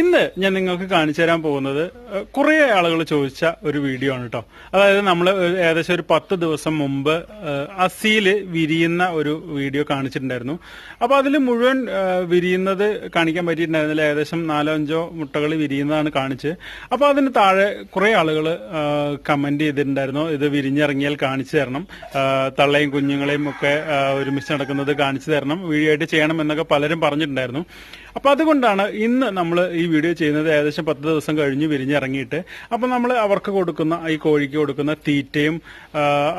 ഇന്ന് ഞാൻ നിങ്ങൾക്ക് കാണിച്ചു തരാൻ പോകുന്നത് കുറെ ആളുകൾ ചോദിച്ച ഒരു വീഡിയോ ആണ് കേട്ടോ അതായത് നമ്മൾ ഏകദേശം ഒരു പത്ത് ദിവസം മുമ്പ് അസിയിൽ വിരിയുന്ന ഒരു വീഡിയോ കാണിച്ചിട്ടുണ്ടായിരുന്നു. അപ്പൊ അതിൽ മുഴുവൻ വിരിയുന്നത് കാണിക്കാൻ പറ്റിയിട്ടുണ്ടായിരുന്നില്ല. ഏകദേശം നാലോ അഞ്ചോ മുട്ടകൾ വിരിയുന്നതാണ് കാണിച്ച്. അപ്പൊ അതിന് താഴെ കുറേ ആളുകൾ കമന്റ് ചെയ്തിട്ടുണ്ടായിരുന്നു. ഇത് വിരിഞ്ഞിറങ്ങിയാൽ കാണിച്ചു തരണം. തള്ളയും കുഞ്ഞുങ്ങളെയും ഒക്കെ ഒരുമിച്ച് നടക്കുന്നത് കാണിച്ചു തരണം. വീഡിയോ ആയിട്ട് ചെയ്യണം എന്നൊക്കെ പലരും പറഞ്ഞിട്ടുണ്ടായിരുന്നു. അപ്പൊ അതുകൊണ്ടാണ് ഇന്ന് നമ്മൾ വീഡിയോ ചെയ്യുന്നത് ഏകദേശം പത്ത് ദിവസം കഴിഞ്ഞ് വിരിഞ്ഞിറങ്ങിയിട്ട് അപ്പം നമ്മൾ അവർക്ക് കൊടുക്കുന്ന ഈ കോഴിക്ക് കൊടുക്കുന്ന തീറ്റയും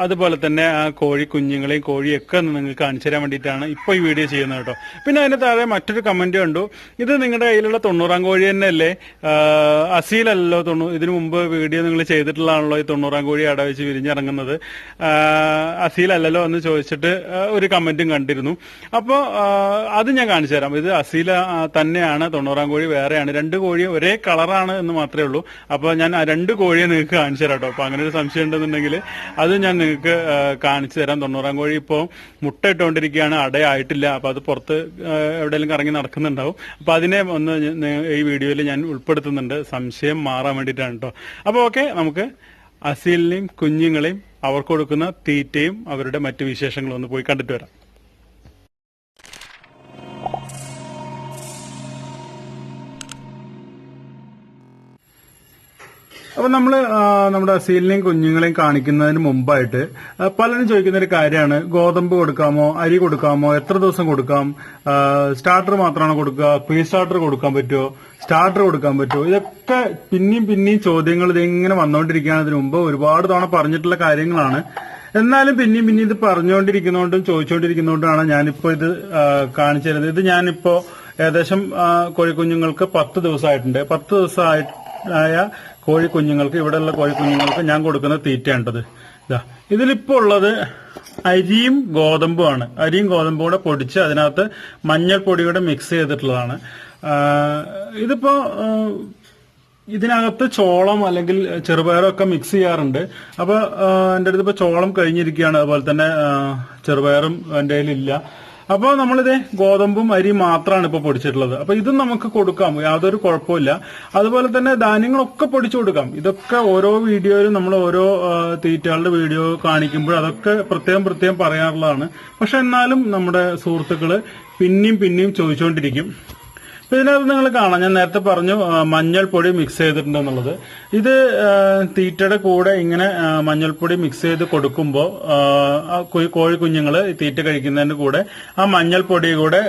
അതുപോലെ തന്നെ ആ കോഴി കുഞ്ഞുങ്ങളെയും കോഴിയൊക്കെ നിങ്ങൾക്ക് കാണിച്ചു തരാൻ വേണ്ടിയിട്ടാണ് ഇപ്പൊ ഈ വീഡിയോ ചെയ്യുന്നത് കേട്ടോ. പിന്നെ അതിന് താഴെ മറ്റൊരു കമന്റ് കണ്ടു. ഇത് നിങ്ങളുടെ കയ്യിലുള്ള തൊണ്ണൂറാം കോഴി തന്നെയല്ലേ? അസീലല്ലോ തൊണ്ണൂ ഇതിനു മുമ്പ് വീഡിയോ നിങ്ങൾ ചെയ്തിട്ടുള്ളതാണല്ലോ ഈ തൊണ്ണൂറാം കോഴി അട വെച്ച് വിരിഞ്ഞിറങ്ങുന്നത്. അസീലല്ലോ എന്ന് ചോദിച്ചിട്ട് ഒരു കമന്റും കണ്ടിരുന്നു. അപ്പോൾ അത് ഞാൻ കാണിച്ചു തരാം. ഇത് അസീല തന്നെയാണ് തൊണ്ണൂറാം കോഴി വേറെയാണ് രണ്ട് കോഴി ഒരേ കളറാണ് എന്ന് മാത്രമേ ഉള്ളൂ. അപ്പോൾ ഞാൻ ആ രണ്ട് കോഴിയെ നിങ്ങൾക്ക് കാണിച്ചു തരാം കേട്ടോ. അപ്പോൾ അങ്ങനെ ഒരു സംശയം ഉണ്ടെന്നുണ്ടെങ്കിൽ അത് ഞാൻ നിങ്ങൾക്ക് കാണിച്ചു തരാം. തൊണ്ണൂറാം കോഴി ഇപ്പോൾ മുട്ട ഇട്ടുകൊണ്ടിരിക്കുകയാണ്. അടയായിട്ടില്ല. അപ്പോൾ അത് പുറത്ത് എവിടെയെങ്കിലും കറങ്ങി നടക്കുന്നുണ്ടാവും. അപ്പോൾ അതിനെ ഒന്ന് ഈ വീഡിയോയിൽ ഞാൻ ഉൾപ്പെടുത്തുന്നുണ്ട്. സംശയം മാറാൻ വേണ്ടിയിട്ടാണ് കേട്ടോ. അപ്പോൾ ഓക്കെ നമുക്ക് അസീലിനെയും കുഞ്ഞുങ്ങളെയും അവർക്ക് കൊടുക്കുന്ന തീറ്റയും അവരുടെ മറ്റു വിശേഷങ്ങളും ഒന്ന് പോയി കണ്ടിട്ട് വരാം. അപ്പൊ നമ്മൾ നമ്മുടെ അസീലിനെയും കുഞ്ഞുങ്ങളെയും കാണിക്കുന്നതിന് മുമ്പായിട്ട് പലരും ചോദിക്കുന്ന ഒരു കാര്യമാണ്. ഗോതമ്പ് കൊടുക്കാമോ? അരി കൊടുക്കാമോ? എത്ര ദിവസം കൊടുക്കാം? സ്റ്റാർട്ടർ മാത്രമാണോ കൊടുക്കുക? പ്രീ സ്റ്റാർട്ടർ കൊടുക്കാൻ പറ്റുമോ? സ്റ്റാർട്ടർ കൊടുക്കാൻ പറ്റുമോ? ഇതൊക്കെ പിന്നെയും പിന്നെയും ചോദ്യങ്ങൾ ഇതിങ്ങനെ വന്നുകൊണ്ടിരിക്കുകയാണ് ഇതിനു മുമ്പ് ഒരുപാട് തവണ പറഞ്ഞിട്ടുള്ള കാര്യങ്ങളാണ്. എന്നാലും പിന്നെയും പിന്നെ ഇത് പറഞ്ഞുകൊണ്ടിരിക്കുന്നതുകൊണ്ടും ചോദിച്ചുകൊണ്ടിരിക്കുന്നതുകൊണ്ടാണ് ഞാനിപ്പോ ഇത് കാണിച്ചിരുന്നത് ഇത് ഞാനിപ്പോ ഏകദേശം കോഴിക്കുഞ്ഞുങ്ങൾക്ക് പത്ത് ദിവസമായിട്ടുണ്ട്. പത്ത് ദിവസമായിട്ട് ആയ കോഴിക്കുഞ്ഞുങ്ങൾക്ക് ഇവിടെയുള്ള കോഴിക്കുഞ്ഞുങ്ങൾക്ക് ഞാൻ കൊടുക്കുന്ന തീറ്റയാണ്ടത് ഇതാ ഇതിലിപ്പോ ഉള്ളത് അരിയും ഗോതമ്പുമാണ് അരിയും ഗോതമ്പും കൂടെ പൊടിച്ച് അതിനകത്ത് മഞ്ഞൾപ്പൊടിയുടെ മിക്സ് ചെയ്തിട്ടുള്ളതാണ്. ഇതിപ്പോ ഇതിനകത്ത് ചോളം അല്ലെങ്കിൽ ചെറുപയറൊക്കെ മിക്സ് ചെയ്യാറുണ്ട്. അപ്പൊ എന്റെ അടുത്ത് ഇപ്പൊ ചോളം കഴിഞ്ഞിരിക്കുകയാണ്. അതുപോലെ തന്നെ ചെറുപയറും എന്റെ കയ്യിലില്ല. അപ്പോൾ നമ്മളിത് ഗോതമ്പും അരി മാത്രമാണ് ഇപ്പോൾ പൊടിച്ചിട്ടുള്ളത്. അപ്പോൾ ഇതും നമുക്ക് കൊടുക്കാം. യാതൊരു കുഴപ്പമില്ല അതുപോലെ തന്നെ ധാന്യങ്ങളൊക്കെ പൊടിച്ചു കൊടുക്കാം. ഇതൊക്കെ ഓരോ വീഡിയോയിലും നമ്മൾ ഓരോ തീറ്റകളുടെ വീഡിയോ കാണിക്കുമ്പോൾ അതൊക്കെ പ്രത്യേകം പ്രത്യേകം പറയാറുള്ളതാണ്. പക്ഷെ എന്നാലും നമ്മുടെ സുഹൃത്തുക്കൾ പിന്നെയും പിന്നെയും ചോദിച്ചുകൊണ്ടിരിക്കും ഇതിനകത്ത് നിങ്ങൾ കാണാം. ഞാൻ നേരത്തെ പറഞ്ഞു മഞ്ഞൾപ്പൊടി മിക്സ് ചെയ്തിട്ടുണ്ട് എന്നുള്ളത് ഇത് തീറ്റയുടെ കൂടെ ഇങ്ങനെ മഞ്ഞൾപ്പൊടി മിക്സ് ചെയ്ത് കൊടുക്കുമ്പോൾ കോഴി കുഞ്ഞുങ്ങൾ തീറ്റ കഴിക്കുന്നതിന്റെ കൂടെ ആ മഞ്ഞൾപ്പൊടി കൂടെ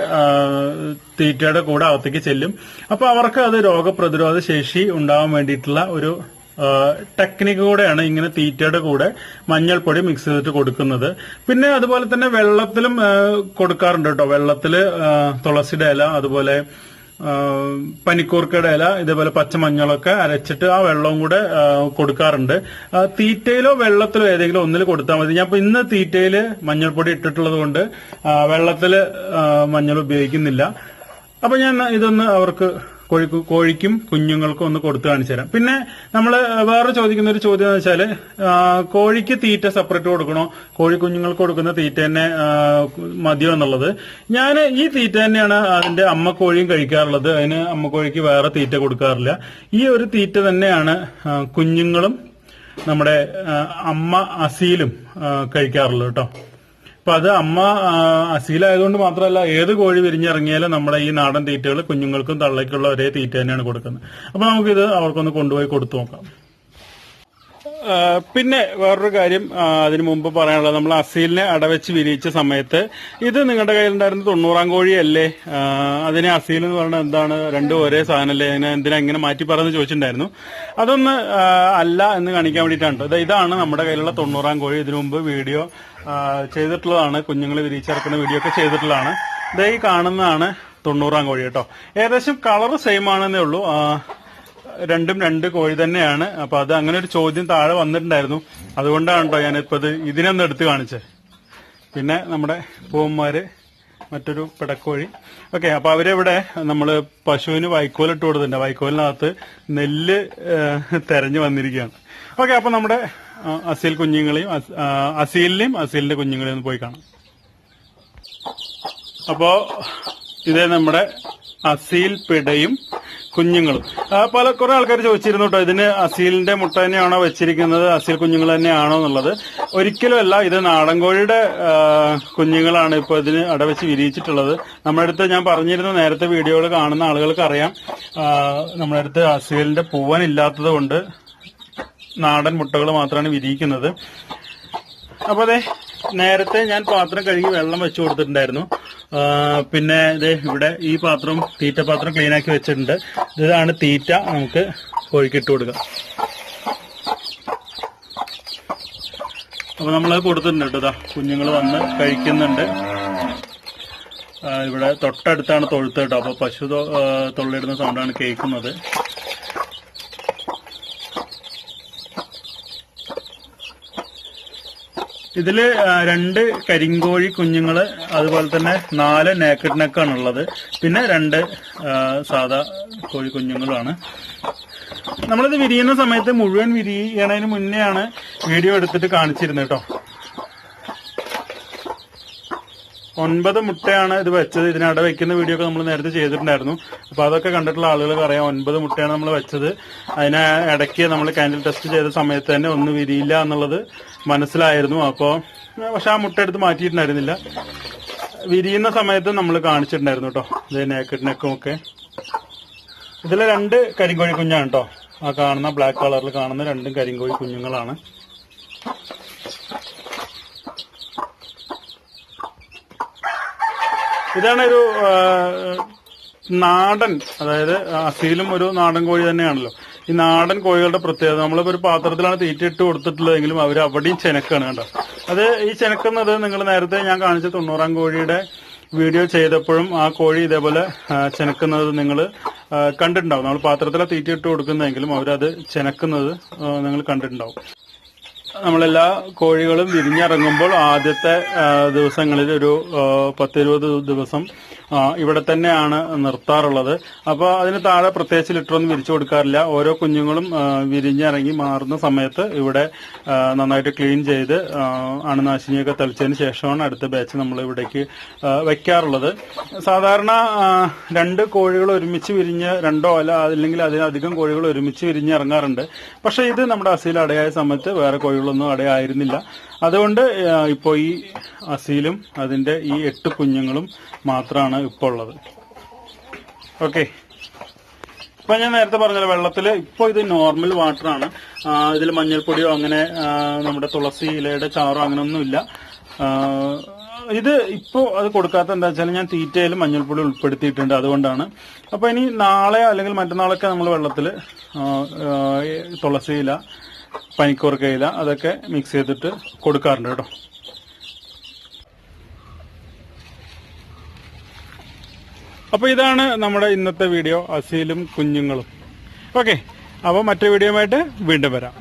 തീറ്റയുടെ കൂടെ അകത്തേക്ക് ചെല്ലും. അപ്പൊ അവർക്ക് അത് രോഗപ്രതിരോധ ശേഷി ഉണ്ടാവാൻ വേണ്ടിയിട്ടുള്ള ഒരു ടെക്നിക്ക് കൂടെയാണ് ഇങ്ങനെ തീറ്റയുടെ കൂടെ മഞ്ഞൾപ്പൊടി മിക്സ് ചെയ്തിട്ട് കൊടുക്കുന്നത്. പിന്നെ അതുപോലെ തന്നെ വെള്ളത്തിലും കൊടുക്കാറുണ്ട് കേട്ടോ. വെള്ളത്തിൽ ആ, തുളസിയുടെ ഇല അതുപോലെ പനിക്കൂർക്കയുടെ ഇല ഇതേപോലെ പച്ചമഞ്ഞളൊക്കെ അരച്ചിട്ട് ആ വെള്ളവും കൂടെ കൊടുക്കാറുണ്ട്. തീറ്റയിലോ വെള്ളത്തിലോ ഏതെങ്കിലും ഒന്നിൽ കൊടുത്താൽ മതി. ഞാൻ ഇന്ന് തീറ്റയിൽ മഞ്ഞൾപ്പൊടി ഇട്ടിട്ടുള്ളത് കൊണ്ട് വെള്ളത്തിൽ മഞ്ഞൾ ഉപയോഗിക്കുന്നില്ല. അപ്പൊ ഞാൻ ഇതൊന്ന് അവർക്ക് കോഴി കോഴിക്കും കുഞ്ഞുങ്ങൾക്കും ഒന്ന് കൊടുത്തു കാണിച്ചു തരാം. പിന്നെ നമ്മൾ വേറെ ചോദിക്കുന്ന ഒരു ചോദ്യം എന്ന് വെച്ചാൽ കോഴിക്ക് തീറ്റ സെപ്പറേറ്റ് കൊടുക്കണോ? കോഴി കുഞ്ഞുങ്ങൾക്ക് കൊടുക്കുന്ന തീറ്റ തന്നെ മതിയോ എന്നുള്ളത്. ഞാൻ ഈ തീറ്റ തന്നെയാണ് അതിന്റെ അമ്മ കോഴിയും കഴിക്കാറുള്ളത്. അതിന് അമ്മ കോഴിക്ക് വേറെ തീറ്റ കൊടുക്കാറില്ല. ഈ ഒരു തീറ്റ തന്നെയാണ് കുഞ്ഞുങ്ങളും നമ്മുടെ അമ്മ അസീലും കഴിക്കാറുള്ളത് കേട്ടോ. അപ്പൊ അത് അമ്മ അസീലായതുകൊണ്ട് മാത്രമല്ല ഏത് കോഴി വിരിഞ്ഞിറങ്ങിയാലും നമ്മുടെ ഈ നാടൻ തീറ്റകൾ കുഞ്ഞുങ്ങൾക്കും തള്ളയ്ക്കുള്ള ഒരേ തീറ്റ തന്നെയാണ് കൊടുക്കുന്നത്. അപ്പൊ നമുക്കിത് അവർക്കൊന്ന് കൊണ്ടുപോയി കൊടുത്തു നോക്കാം. പിന്നെ വേറൊരു കാര്യം അതിന് മുമ്പ് പറയാനുള്ളത് നമ്മൾ അസീലിനെ അടവെച്ച് വിരിയിച്ച സമയത്ത് ഇത് നിങ്ങളുടെ കയ്യിലുണ്ടായിരുന്ന തൊണ്ണൂറാം കോഴിയല്ലേ? അതിനെ അസീൽ എന്ന് പറഞ്ഞാൽ എന്താണ്? രണ്ടും ഒരേ സാധനമല്ലേ? അതിനെ എന്തിനാ ഇങ്ങനെ മാറ്റി പറഞ്ഞു ചോദിച്ചിട്ടുണ്ടായിരുന്നു. അതൊന്ന് അല്ല എന്ന് കാണിക്കാൻ വേണ്ടിയിട്ടാണ് ട്ടോ. ഇതാണ് നമ്മുടെ കയ്യിലുള്ള തൊണ്ണൂറാം കോഴി. ഇതിനു മുമ്പ് വീഡിയോ ചെയ്തിട്ടുള്ളതാണ്. കുഞ്ഞുങ്ങൾ വിരിയിച്ചിറക്കുന്ന വീഡിയോ ഒക്കെ ചെയ്തിട്ടുള്ളതാണ്. ഇതായി കാണുന്നതാണ് തൊണ്ണൂറാം കോഴി കേട്ടോ. ഏകദേശം കളർ സെയിം ആണെന്നേ ഉള്ളൂ. രണ്ടും രണ്ട് കോഴി തന്നെയാണ്. അപ്പൊ അത് അങ്ങനെ ഒരു ചോദ്യം താഴെ വന്നിട്ടുണ്ടായിരുന്നു. അതുകൊണ്ടാണ് കേട്ടോ ഞാനിപ്പോ ഇത് ഇതിനൊന്ന് എടുത്ത് കാണിച്ചത് പിന്നെ നമ്മുടെ പൂവന്മാര് മറ്റൊരു പിടക്കോഴി. ഓക്കെ അപ്പൊ അവരെവിടെ നമ്മൾ പശുവിന് വൈക്കോൽ ഇട്ട് കൊടുത്തിട്ടുണ്ട്. വൈക്കോലിനകത്ത് നെല്ല് തെരഞ്ഞു വന്നിരിക്കുകയാണ്. ഓക്കെ അപ്പൊ നമ്മുടെ അസീൽ കുഞ്ഞുങ്ങളെയും അസീലിനെയും അസീലിന്റെ കുഞ്ഞുങ്ങളെയും ഒന്ന് പോയി കാണാം. അപ്പോ ഇത് നമ്മുടെ അസീൽ പിടയും കുഞ്ഞുങ്ങളും. ആ, പല കുറെ ആൾക്കാർ ചോദിച്ചിരുന്നു കേട്ടോ ഇതിന് അസീലിന്റെ മുട്ട തന്നെയാണോ വെച്ചിരിക്കുന്നത്? അസീൽ കുഞ്ഞുങ്ങൾ തന്നെയാണോ എന്നുള്ളത്. ഒരിക്കലും അല്ല ഇത് നാടൻ കോഴിയുടെ കുഞ്ഞുങ്ങളാണ് ഇപ്പൊ ഇതിന് അടവെച്ച് വിരിയിച്ചിട്ടുള്ളത്. നമ്മുടെ അടുത്ത് ഞാൻ പറഞ്ഞിരുന്ന നേരത്തെ വീഡിയോകൾ കാണുന്ന ആളുകൾക്ക് അറിയാം. നമ്മുടെ അടുത്ത് അസീലിന്റെ പൂവൻ ഇല്ലാത്തത് കൊണ്ട് നാടൻ മുട്ടകൾ മാത്രമാണ് വിരിയിക്കുന്നത്. അപ്പോൾ അതെ നേരത്തെ ഞാൻ പാത്രം കഴുകി വെള്ളം വെച്ചു കൊടുത്തിട്ടുണ്ടായിരുന്നു. പിന്നെ ഇത് ഇവിടെ ഈ പാത്രം തീറ്റ പാത്രം ക്ലീൻ ആക്കി വെച്ചിട്ടുണ്ട്. ഇതാണ് തീറ്റ നമുക്ക് കോഴിക്കിട്ട് കൊടുക്കാം അപ്പൊ നമ്മൾ കൊടുത്തിട്ടുണ്ട് കേട്ടോ കുഞ്ഞുങ്ങൾ വന്ന് കഴിക്കുന്നുണ്ട്. ഇവിടെ തൊട്ടടുത്താണ് തൊഴുത്ത് കേട്ടോ. അപ്പൊ പശു തൊള്ളിടുന്ന സൗണ്ടാണ് കേൾക്കുന്നത്. ഇതിൽ രണ്ട് കരിങ്കോഴി കുഞ്ഞുങ്ങൾ അതുപോലെ തന്നെ നാല് നേക്കഡ് നെക്കാണ് ഉള്ളത് പിന്നെ രണ്ട് സാധാ കോഴി കുഞ്ഞുങ്ങളാണ് നമ്മളിത് വിരിയുന്ന സമയത്ത് മുഴുവൻ വിരിയണതിന് മുന്നെയാണ് വീഡിയോ എടുത്തിട്ട് കാണിച്ചിരുന്നത് കേട്ടോ. ഒൻപത് മുട്ടയാണ് ഇത് വെച്ചത്. ഇതിനട വെക്കുന്ന വീഡിയോ ഒക്കെ നമ്മൾ നേരത്തെ ചെയ്തിട്ടുണ്ടായിരുന്നു. അപ്പൊ അതൊക്കെ കണ്ടിട്ടുള്ള ആളുകൾ അറിയാം. ഒൻപത് മുട്ടയാണ് നമ്മൾ വെച്ചത്. അതിനെ ഇടയ്ക്ക് നമ്മൾ കാൻഡിൽ ടെസ്റ്റ് ചെയ്ത സമയത്ത് തന്നെ ഒന്ന് വിരിയില്ല എന്നുള്ളത് മനസ്സിലായിരുന്നു. അപ്പോ പക്ഷെ ആ മുട്ട എടുത്ത് മാറ്റിയിട്ടുണ്ടായിരുന്നില്ല. വിരിയുന്ന സമയത്ത് നമ്മൾ കാണിച്ചിട്ടുണ്ടായിരുന്നു കേട്ടോ ഇത് നെക്കും ഒക്കെ. ഇതിൽ രണ്ട് കരിങ്കോഴി കുഞ്ഞാണ് കേട്ടോ ആ കാണുന്ന ബ്ലാക്ക് കളറിൽ കാണുന്ന രണ്ടും കരിങ്കോഴി കുഞ്ഞുങ്ങളാണ്. ഇതാണ് ഒരു നാടൻ അതായത് അസീലും ഒരു നാടൻ കോഴി തന്നെയാണല്ലോ. ഈ നാടൻ കോഴികളുടെ പ്രത്യേകത നമ്മളിപ്പോ ഒരു പാത്രത്തിലാണ് തീറ്റ ഇട്ട് കൊടുത്തിട്ടുള്ളതെങ്കിലും അവർ അവിടെയും ചെനക്കാണ് കേട്ടോ അത് ഈ ചെനക്കുന്നത് നിങ്ങൾ നേരത്തെ ഞാൻ കാണിച്ച തൊണ്ണൂറാം കോഴിയുടെ വീഡിയോ ചെയ്തപ്പോഴും ആ കോഴി ഇതേപോലെ ചെനക്കുന്നത് നിങ്ങൾ കണ്ടിട്ടുണ്ടാവും. നമ്മൾ പാത്രത്തിലെ തീറ്റ ഇട്ട് കൊടുക്കുന്നതെങ്കിലും അവരത് ചെനക്കുന്നത് നിങ്ങൾ കണ്ടിട്ടുണ്ടാവും. നമ്മളെല്ലാ കോഴികളും വിരിഞ്ഞിറങ്ങുമ്പോൾ ആദ്യത്തെ ദിവസങ്ങളിൽ ഒരു പത്തിരുപത് ദിവസം ഇവിടെ തന്നെയാണ് നിർത്താറുള്ളത്. അപ്പോൾ അതിന് താഴെ പ്രത്യേകിച്ച് ലിറ്ററൊന്നും വിരിച്ചു കൊടുക്കാറില്ല. ഓരോ കുഞ്ഞുങ്ങളും വിരിഞ്ഞിറങ്ങി മാറുന്ന സമയത്ത് ഇവിടെ നന്നായിട്ട് ക്ലീൻ ചെയ്ത് അണുനാശിനിയൊക്കെ തളിച്ചതിന് ശേഷമാണ് അടുത്ത ബാച്ച് നമ്മൾ ഇവിടേക്ക് വെക്കാറുള്ളത്. സാധാരണ രണ്ട് കോഴികൾ ഒരുമിച്ച് വിരിഞ്ഞ് രണ്ടോ അല്ല അല്ലെങ്കിൽ അതിലധികം കോഴികൾ ഒരുമിച്ച് വിരിഞ്ഞ് ഇറങ്ങാറുണ്ട് പക്ഷെ ഇത് നമ്മുടെ അസീൽ അടയായ സമയത്ത് വേറെ കോഴികളൊന്നും അടയായിരുന്നില്ല. അതുകൊണ്ട് ഇപ്പോൾ ഈ അസീലും അതിന്റെ ഈ എട്ട് കുഞ്ഞുങ്ങളും മാത്രമാണ് ഇപ്പോൾ ഉള്ളത് ഓക്കെ. ഇപ്പൊ ഞാൻ നേരത്തെ പറഞ്ഞല്ലോ വെള്ളത്തിൽ ഇപ്പോൾ ഇത് നോർമൽ വാട്ടറാണ്. ഇതിൽ മഞ്ഞൾപ്പൊടിയോ അങ്ങനെ നമ്മുടെ തുളസി ഇലയുടെ ചാറോ അങ്ങനെയൊന്നുമില്ല ഇത് ഇപ്പോ അത് കൊടുക്കാത്ത എന്താ വെച്ചാൽ ഞാൻ തീറ്റയിൽ മഞ്ഞൾപ്പൊടി ഉൾപ്പെടുത്തിയിട്ടുണ്ട് അതുകൊണ്ടാണ്. അപ്പോൾ ഇനി നാളെ അല്ലെങ്കിൽ മറ്റന്നാളൊക്കെ നമ്മൾ വെള്ളത്തിൽ തുളസി ഇല പനിക്കൂർക്ക ഇല അതൊക്കെ മിക്സ് ചെയ്തിട്ട് കൊടുക്കാറുണ്ട് കേട്ടോ. അപ്പോൾ ഇതാണ് നമ്മുടെ ഇന്നത്തെ വീഡിയോ അസീലും കുഞ്ഞുങ്ങളും. ഓക്കെ അപ്പോൾ മറ്റൊരു വീഡിയോയുമായിട്ട് വീണ്ടും വരാം.